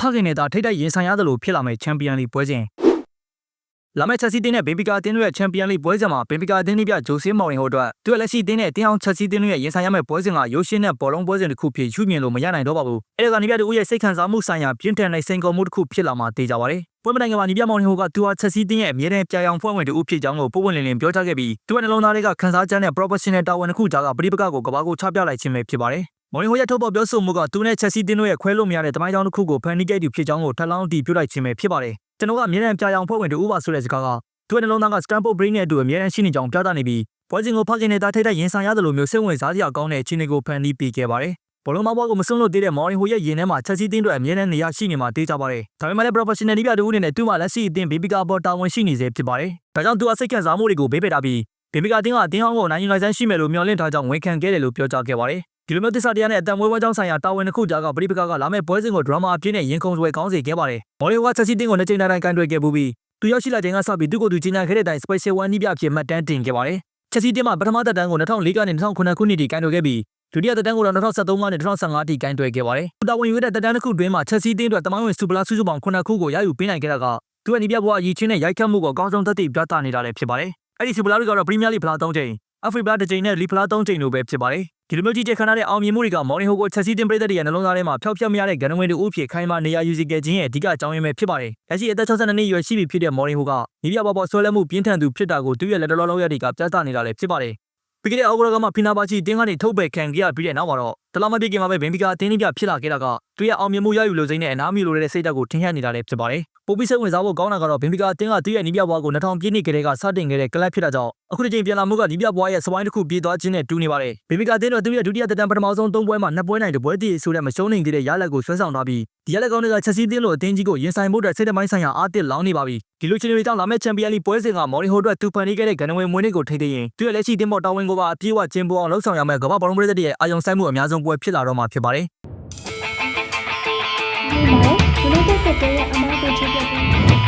ဖခင်နဲ့သာထိတ်တိုက်ရင်ဆိုင်ရသလိုဖြစ်လာမယ့်ချန်ပီယံလိပွဲစဉ်လာမယ့်ချက်စီတင်းနဲ့ဘင်ဖီကာအသင်းတို့ရဲ့ချန်ပီယံလိပွဲစဉ်မှာဘင်ဖီကာအသင်းပြဂျိုဆေးမော်ရင်ဟိုအတွက်သူ့ရဲ့လက်ရှိအသင်းနဲ့တင်းအောင်ချက်စီတင်းတို့ရဲ့ရင်ဆိုင်ရမယ့်ပွဲစဉ်ကရိုးရှင်းတဲ့ဘောလုံးပွဲစဉ်တစ်ခုဖြစ်ရှုမြင်လို့မရနိုင်တော့ပါဘူး။အဲဒီကနေပြတူရဲ့စိတ်ခံစားမှုဆိုင်ရာပြင်းထန်တဲ့စိန်ခေါ်မှုတစ်ခုဖြစ်လာမှသိကြပါရယ်။ပွဲမတိုင်ကမှာနီပြမောင်ရင်ဟိုကသူဟာချက်စီတင်းရဲ့အမြဲတမ်းပြာင်ဖွဲ့ဝင်တူဖြစ်ကြောင်းကိုပုံဝင်လင်းလင်းပြောကြားခဲ့ပြီးသူ့ရဲ့နှလုံးသားတွေကခန်းစားချက်နဲ့ professional တာဝန်တစ်ခုကြားကပရိပကကိုကဘာကိုချပြလိုက်ခြင်းပဲဖြစ်ပါတယ်။ မော်ရင်ဟိုရဲ့ထုတ်ပေါ်ပြောဆိုမှုကသူနဲ့ချက်စီတင်းတို့ရဲ့ခွဲလို့မရတဲ့တမိုင်းကြောင်းတစ်ခုကိုဖန်တီးခဲ့သူဖြစ်ကြောင်းကိုထပ်လောင်းအတည်ပြုလိုက်ခြင်းပဲဖြစ်ပါတယ်။ကျွန်တော်ကအမြဲတမ်းပြာင်ဖွဲ့ဝင်တူပါဆိုတဲ့စကားကသူ့ရဲ့နှလုံးသားက Stanford Brain နဲ့အတူအမြဲတမ်းရှိနေကြောင်းပြသနေပြီးပွဲစဉ်ကိုဖခင်နဲ့တာထိတ်တဲ့ရင်ဆိုင်ရတယ်လို့မျိုးစိတ်ဝင်စားစရာကောင်းတဲ့အခြေအနေကိုဖန်တီးပေးခဲ့ပါတယ်။ဘောလုံးမဘွားကိုမစွန့်လို့သေးတဲ့မော်ရင်ဟိုရဲ့ရင်ထဲမှာချက်စီတင်းတို့အမြဲတမ်းနေရာရှိနေမှာတေးကြပါတယ်။ဒါပေမဲ့လည်း professional ဒီပြတူအနေနဲ့သူ့မှာလက်ရှိအသင်းဘေဘီကာပေါ်တာဝန်ရှိနေစေဖြစ်ပါတယ်။ဒါကြောင့်သူအစိတ်ခံစားမှုတွေကိုဘေးပယ်ထားပြီးဘေဘီကာအသင်းကအသင်းဟောင်းကိုနိုင်ယူလိုက်စမ်းရှိမယ်လို့မျှော်လင့်ထားကြောင်းဝန်ခံခဲ့တယ်လို့ပြောကြားခဲ့ပါတယ်။ ဒီလိုမျိုးသစ္စာတရားနဲ့အတန်မွေးဝဲကြောင်းဆိုင်ရာတာဝန်တစ်ခုကြားကပရိပကကလာမဲ့ပွဲစဉ်ကိုဒရမာအပြည့်နဲ့ရင်ခုန်ဆွဲကောင်းစေခဲ့ပါတယ်။မော်ရီယိုကချက်စီတင်းကိုနှစ်ချိန်တိုင်းကန်တွယ်ခဲ့ပူပြီးသူရောက်ရှိလာချိန်ကစပြီးသူ့ကိုယ်သူကြီးညာခဲ့တဲ့အတိုင်း special one နီးပြအဖြစ်မှတ်တမ်းတင်ခဲ့ပါတယ်။ချက်စီတင်းမှာပထမသက်တမ်းကို2004ကနေ2009ခုနှစ်ထိကန်တွယ်ခဲ့ပြီးဒုတိယသက်တမ်းကိုတော့2013ကနေ2015ထိကန်တွယ်ခဲ့ပါတယ်။တာဝန်ယူတဲ့သက်တမ်းတစ်ခုတွင်းမှာချက်စီတင်းအတွက်တမိုင်းဝင်စူပလာစုစုပေါင်း9ခုကိုရယူပေးနိုင်ခဲ့တာကသူ့ရဲ့နီးပြဘွားအရေးချင်းနဲ့ရိုက်ခတ်မှုကိုအကောင်းဆုံးသက်သေပြသနေတာလည်းဖြစ်ပါတယ်။အဲ့ဒီစူပလာတွေကတော့ပရီးမီးယားလိဖလား3ချိန် အဖရိကတစ်ချိန်နဲ့လီဖလား3ချိန်လိုပဲဖြစ်ပါတယ်။ဒီလိုမျိုးကြီးကျယ်ခမ်းနားတဲ့အောင်မြင်မှုတွေကမော်နီဟိုကိုချက်စီတင်ပရိသတ်တွေရဲ့နှလုံးသားထဲမှာဖျောက်ဖျက်မရတဲ့ဂန္ဓဝင်တူအဖြစ်ခိုင်မာနေရာယူစီခဲ့ခြင်းရဲ့အဓိကအကြောင်းရင်းပဲဖြစ်ပါတယ်။လက်ရှိအသက်62နှစ်အရွယ်ရှိပြီဖြစ်တဲ့မော်နီဟိုကမိဖပေါ်ပေါ်ဆွဲလက်မှုပြင်းထန်သူဖြစ်တာကိုသူ့ရဲ့လက်တော်လုံးရက်တွေကပြသနေတာလည်းဖြစ်ပါတယ်။ပြီးခဲ့တဲ့အောက်ဂရကမှဖီနာပါချီတင်းကနေထုတ်ပယ်ခံခဲ့ရပြီးတဲ့နောက်မှာတော့တလားမပြည့်ခင်မှာပဲဘင်ဘီကာအတင်းကြီးပြဖြစ်လာခဲ့တာကသူရဲ့အောင်မြင်မှုရယူလို့စိမ့်နဲ့အနားမီလိုတဲ့စိတ်ဓာတ်ကိုထင်ဟပ်နေတာလည်းဖြစ်ပါတယ်။ပိုပြီးစိတ်ဝင်စားဖို့ကောင်းတာကတော့ဘင်ဘီကာအတင်းကသူ့ရဲ့နီးပြဘွားကို2000ပြည့်နှစ်ကလေးကစတင်ခဲ့တဲ့ကလပ်ဖြစ်တာကြောင့်အခုတစ်ချိန်ပြန်လာမှုကနီးပြဘွားရဲ့စပိုင်းတစ်ခုပြေးသွားခြင်းနဲ့တူးနေပါတယ်။ဘင်ဘီကာအတင်းတော့သူ့ရဲ့ဒုတိယသက်တမ်းပထမဆုံး၃ပွဲမှာနှစ်ပွဲနိုင်တစ်ပွဲတည်ဆိုတဲ့မရှုံးနိုင်သေးတဲ့ရလဒ်ကိုဆွဲဆောင်ထားပြီးဒီရလဒ်ကောင်းတွေကချက်စီးတင်းလို့အတင်းကြီးကိုရင်ဆိုင်မှုအတွက်စိတ်တမိုင်းဆိုင်ရာအားတစ်လောင်းနေပါပြီ။ဒီလိုချင်းတွေကြောင့်လာမယ့်ချန်ပီယံလိပွဲစဉ်ကမော်ရီဟိုအတွက်သူဖန်တီးခဲ့တဲ့ဂန္ဓဝင်မွေးနေ့ကိုထိန်းသိမ်းရင်သူ့ရဲ့လက်ရှိတင်းပေါ်တာဝန်ကိုပါအပြည့်အဝကျင်းပအောင်လှုပ်ဆောင်ရမယ့်ကမ္ဘာဘောလုံးပရိသတ်ရဲ့အာရုံစိုက်မှုအများဆုံးပွဲဖြစ်လာတော့မှာဖြစ်ပါတယ်။ဒီမှာဒီလိုတဲ့တဲ့ရဲ့အမားကိုချပြပေး And Liverpool score!